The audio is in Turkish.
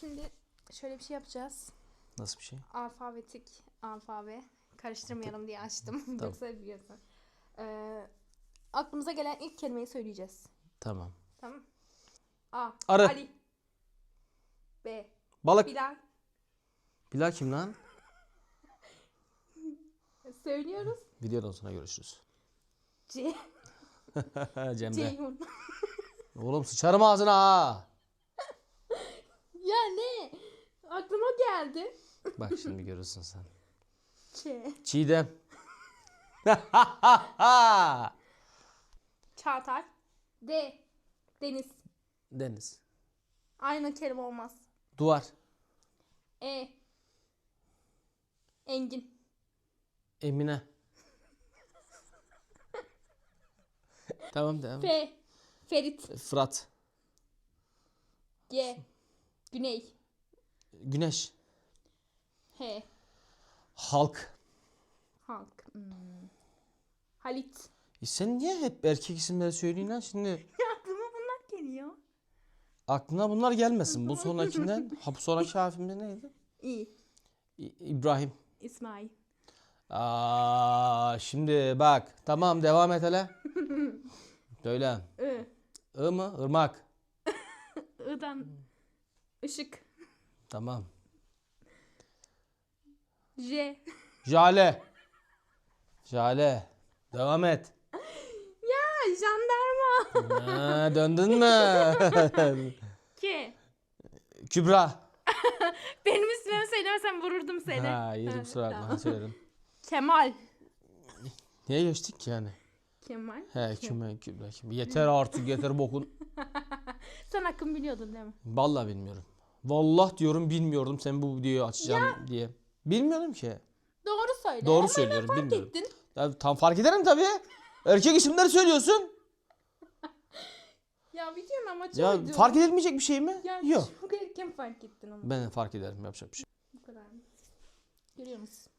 Şimdi şöyle bir şey yapacağız. Nasıl bir şey? Alfabetik alfabe. Karıştırmayalım diye açtım. Tamam. Yoksa biliyorsun. Ee, aklımıza gelen ilk kelimeyi söyleyeceğiz. Tamam. Tamam. A. Arı. Ali. B. Balık. Bilal. Bilal kim lan? Söylüyoruz. Videodan sonra görüşürüz. C. Cemre. Ceyhun. Oğlum sıçarım ağzına ha. ya ne? Aklıma geldi. Bak şimdi görürsün sen. Ç. Çiğdem. Çağatay. D. Deniz. Deniz. Aynı kelime olmaz. Duvar. E. Engin. Emine. tamam devam. F. Ferit. Fırat. G. Güney. Güneş. H. Halk. Halk. Hmm. Halit. E sen niye hep erkek isimleri söylüyorsun lan şimdi? Aklıma bunlar geliyor. Aklına bunlar gelmesin. Bu sonrakinden, ha bu sonraki harfimiz neydi? İ- İbrahim. İsmail. Aa, şimdi bak. Tamam devam et hele. Söyle. I. I mı? Irmak. I'dan. Işık. Tamam. J. Jale. Jale. Devam et. Ya jandarma. Ha, döndün mü? K. Kübra. Benim ismimi söylemesen vururdum seni. Ha, yedim kusura bakma. tamam. Söyledim. Kemal. Niye geçtik ki yani? Kemal. He küme kübra. Kübra. Yeter artık yeter bokun. Sen hakkını biliyordun değil mi? Vallahi bilmiyorum. Vallahi diyorum bilmiyordum sen bu videoyu açacağım diye. Bilmiyordum ki. Doğru söyle. Doğru Ama söylüyorum, fark bilmiyorum. ettin. Ya, tam fark ederim tabii. Erkek isimleri söylüyorsun. Ya videonun amacı Ya oydu. fark edilmeyecek bir şey mi? Ya Yok. çok erken fark ettin ama. Ben fark ederim yapacak bir şey. Bu kadar. Görüyor musun?